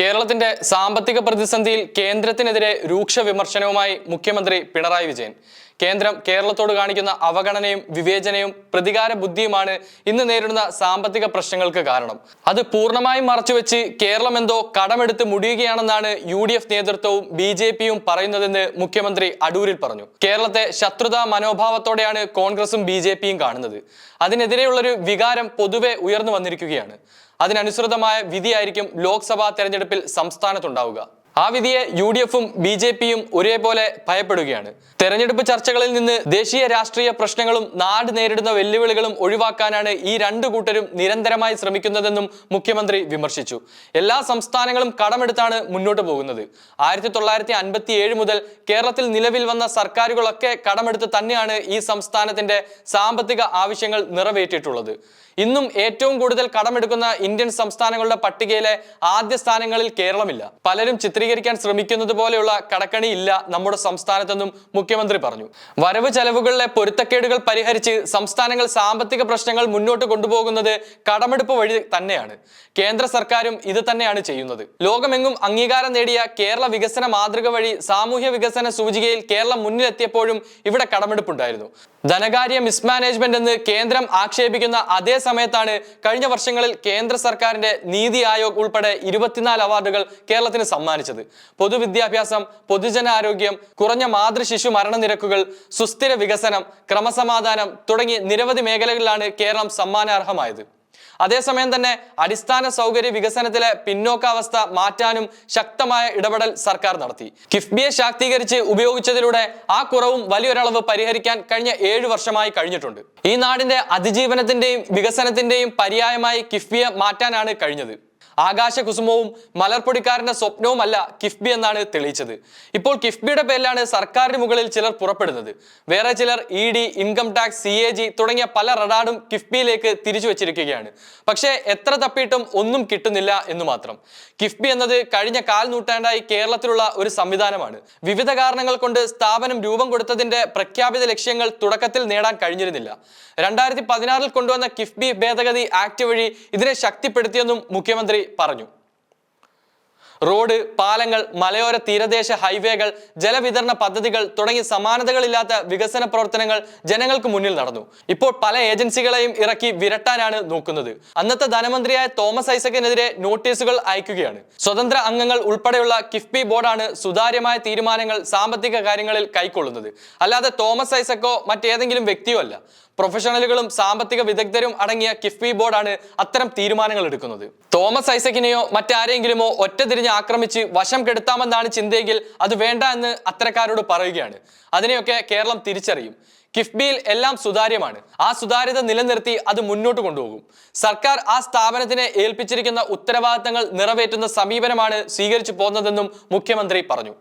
കേരളത്തിന്റെ സാമ്പത്തിക പ്രതിസന്ധിയിൽ കേന്ദ്രത്തിനെതിരെ രൂക്ഷ വിമർശനവുമായി മുഖ്യമന്ത്രി പിണറായി വിജയൻ. കേന്ദ്രം കേരളത്തോട് കാണിക്കുന്ന അവഗണനയും വിവേചനയും പ്രതികാര ബുദ്ധിയുമാണ് ഇന്ന് നേരിടുന്ന സാമ്പത്തിക പ്രശ്നങ്ങൾക്ക് കാരണം. അത് പൂർണമായും മറച്ചുവെച്ച് കേരളം എന്തോ കടമെടുത്ത് മുടിയുകയാണെന്നാണ് യു ഡി എഫ് നേതൃത്വവും ബി ജെ പിയും പറയുന്നതെന്ന് മുഖ്യമന്ത്രി അടൂരിൽ പറഞ്ഞു. കേരളത്തെ ശത്രുതാ മനോഭാവത്തോടെയാണ് കോൺഗ്രസും ബി ജെ പിയും കാണുന്നത്. അതിനെതിരെയുള്ളൊരു വികാരം പൊതുവെ ഉയർന്നു വന്നിരിക്കുകയാണ്. അതിനനുസൃതമായ വിധിയായിരിക്കും ലോക്സഭാ തെരഞ്ഞെടുപ്പിൽ സംസ്ഥാനത്തുണ്ടാവുക. ആ വിധിയെ യു ഡി എഫും ബി ജെ പിയും ഒരേപോലെ ഭയപ്പെടുകയാണ്. തെരഞ്ഞെടുപ്പ് ചർച്ചകളിൽ നിന്ന് ദേശീയ രാഷ്ട്രീയ പ്രശ്നങ്ങളും നാട് നേരിടുന്ന വെല്ലുവിളികളും ഒഴിവാക്കാനാണ് ഈ രണ്ടു കൂട്ടരും നിരന്തരമായി ശ്രമിക്കുന്നതെന്നും മുഖ്യമന്ത്രി വിമർശിച്ചു. എല്ലാ സംസ്ഥാനങ്ങളും കടമെടുത്താണ് മുന്നോട്ട് പോകുന്നത്. ആയിരത്തി തൊള്ളായിരത്തി അൻപത്തി ഏഴ് മുതൽ കേരളത്തിൽ നിലവിൽ വന്ന സർക്കാരുകളൊക്കെ കടമെടുത്ത് തന്നെയാണ് ഈ സംസ്ഥാനത്തിന്റെ സാമ്പത്തിക ആവശ്യങ്ങൾ നിറവേറ്റിയിട്ടുള്ളത്. ഇന്നും ഏറ്റവും കൂടുതൽ കടമെടുക്കുന്ന ഇന്ത്യൻ സംസ്ഥാനങ്ങളുടെ പട്ടികയിലെ ആദ്യ സ്ഥാനങ്ങളിൽ കേരളമില്ല. പലരും ചിത്രീകരിക്കാൻ ശ്രമിക്കുന്നത് പോലെയുള്ള കടക്കണി ഇല്ല നമ്മുടെ സംസ്ഥാനത്തെന്നും മുഖ്യമന്ത്രി പറഞ്ഞു. വരവ് ചെലവുകളിലെ പൊരുത്തക്കേടുകൾ പരിഹരിച്ച് സംസ്ഥാനങ്ങൾ സാമ്പത്തിക പ്രശ്നങ്ങൾ മുന്നോട്ട് കൊണ്ടുപോകുന്നത് കടമെടുപ്പ് വഴി തന്നെയാണ്. കേന്ദ്ര സർക്കാരും ഇത് തന്നെയാണ് ചെയ്യുന്നത്. ലോകമെങ്ങും അംഗീകാരം നേടിയ കേരള വികസന മാതൃക വഴി സാമൂഹ്യ വികസന സൂചികയിൽ കേരളം മുന്നിലെത്തിയപ്പോഴും ഇവിടെ കടമെടുപ്പുണ്ടായിരുന്നു. ധനകാര്യ മിസ്മാനേജ്മെന്റ് എന്ന് കേന്ദ്രം ആക്ഷേപിക്കുന്ന അതേ സമയത്താണ് കഴിഞ്ഞ വർഷങ്ങളിൽ കേന്ദ്ര സർക്കാരിന്റെ നീതി ആയോഗ് ഉൾപ്പെടെ ഇരുപത്തിനാല് അവാർഡുകൾ കേരളത്തിന് സമ്മാനിച്ചത്. പൊതുവിദ്യാഭ്യാസം പൊതുജനാരോഗ്യം കുറഞ്ഞ മാതൃശിശു മരണനിരക്കുകൾ സുസ്ഥിര വികസനം ക്രമസമാധാനം തുടങ്ങി നിരവധി മേഖലകളിലാണ് കേരളം സമ്മാനാർഹമായത്. അതേസമയം തന്നെ അടിസ്ഥാന സൗകര്യ വികസനത്തിലെ പിന്നോക്കാവസ്ഥ മാറ്റാനും ശക്തമായ ഇടപെടൽ സർക്കാർ നടത്തി. കിഫ്ബിയെ ശാക്തീകരിച്ച് ഉപയോഗിച്ചതിലൂടെ ആ കുറവും വലിയൊരളവ് പരിഹരിക്കാൻ കഴിഞ്ഞ ഏഴു വർഷമായി കഴിഞ്ഞിട്ടുണ്ട്. ഈ നാടിന്റെ അതിജീവനത്തിന്റെയും വികസനത്തിന്റെയും പര്യായമായി കിഫ്ബിയെ മാറ്റാനാണ് കഴിഞ്ഞത്. ആകാശകുസുമവും മലർപ്പൊടിക്കാരന്റെ സ്വപ്നവുമല്ല കിഫ്ബി എന്നാണ് തെളിയിച്ചത്. ഇപ്പോൾ കിഫ്ബിയുടെ പേരിലാണ് സർക്കാരിന് മുകളിൽ ചിലർ പുറപ്പെടുന്നത്. വേറെ ചിലർ E D income tax C A G തുടങ്ങിയ പല റഡാർഡും കിഫ്ബിയിലേക്ക് തിരിച്ചു വെച്ചിരിക്കുകയാണ്. പക്ഷേ എത്ര തപ്പിയിട്ടും ഒന്നും കിട്ടുന്നില്ല എന്ന് മാത്രം. കിഫ്ബി എന്നത് കഴിഞ്ഞ കാൽ നൂറ്റാണ്ടായി കേരളത്തിലുള്ള ഒരു സംവിധാനമാണ്. വിവിധ കാരണങ്ങൾ കൊണ്ട് സ്ഥാപനം രൂപം കൊടുത്തതിന്റെ പ്രഖ്യാപിത ലക്ഷ്യങ്ങൾ തുടക്കത്തിൽ നേടാൻ കഴിഞ്ഞിരുന്നില്ല. രണ്ടായിരത്തി പതിനാറിൽ കൊണ്ടുവന്ന കിഫ്ബി ഭേദഗതി ആക്ട് വഴി ഇതിനെ ശക്തിപ്പെടുത്തിയെന്നും മുഖ്യമന്ത്രി പറഞ്ഞു. റോഡ് പാലങ്ങൾ മലയോര തീരദേശ ഹൈവേകൾ ജലവിതരണ പദ്ധതികൾ തുടങ്ങി സമാനതകളില്ലാത്ത വികസന പ്രവർത്തനങ്ങൾ ജനങ്ങൾക്ക് മുന്നിൽ നടന്നു. ഇപ്പോൾ പല ഏജൻസികളെയും ഇറക്കി വിരട്ടാനാണ് നോക്കുന്നത്. അന്നത്തെ ധനമന്ത്രിയായ തോമസ് ഐസക്കിനെതിരെ നോട്ടീസുകൾ അയക്കുകയാണ്. സ്വതന്ത്ര അംഗങ്ങൾ ഉൾപ്പെടെയുള്ള കിഫ്ബി ബോർഡാണ് സുതാര്യമായ തീരുമാനങ്ങൾ സാമ്പത്തിക കാര്യങ്ങളിൽ കൈക്കൊള്ളുന്നത്. അല്ലാതെ തോമസ് ഐസക്കോ മറ്റേതെങ്കിലും വ്യക്തിയോ അല്ല. പ്രൊഫഷണലുകളും സാമ്പത്തിക വിദഗ്ധരും അടങ്ങിയ കിഫ്ബി ബോർഡാണ് അത്തരം തീരുമാനങ്ങൾ എടുക്കുന്നത്. തോമസ് ഐസക്കിനെയോ മറ്റാരെങ്കിലുമോ ഒറ്റ തിരിഞ്ഞ് ആക്രമിച്ച് വശം കെടുത്താമെന്നാണ് ചിന്തയെങ്കിൽ അത് വേണ്ട എന്ന് അത്തരക്കാരോട് പറയുകയാണ്. അതിനെയൊക്കെ കേരളം തിരിച്ചറിയും. കിഫ്ബിയിൽ എല്ലാം സുതാര്യമാണ്. ആ സുതാര്യത നിലനിർത്തി അത് മുന്നോട്ട് കൊണ്ടുപോകും. സർക്കാർ ആ സ്ഥാപനത്തിനെ ഏൽപ്പിച്ചിരിക്കുന്ന ഉത്തരവാദിത്തങ്ങൾ നിറവേറ്റുന്ന സമീപനമാണ് സ്വീകരിച്ചു പോകുന്നതെന്നും മുഖ്യമന്ത്രി പറഞ്ഞു.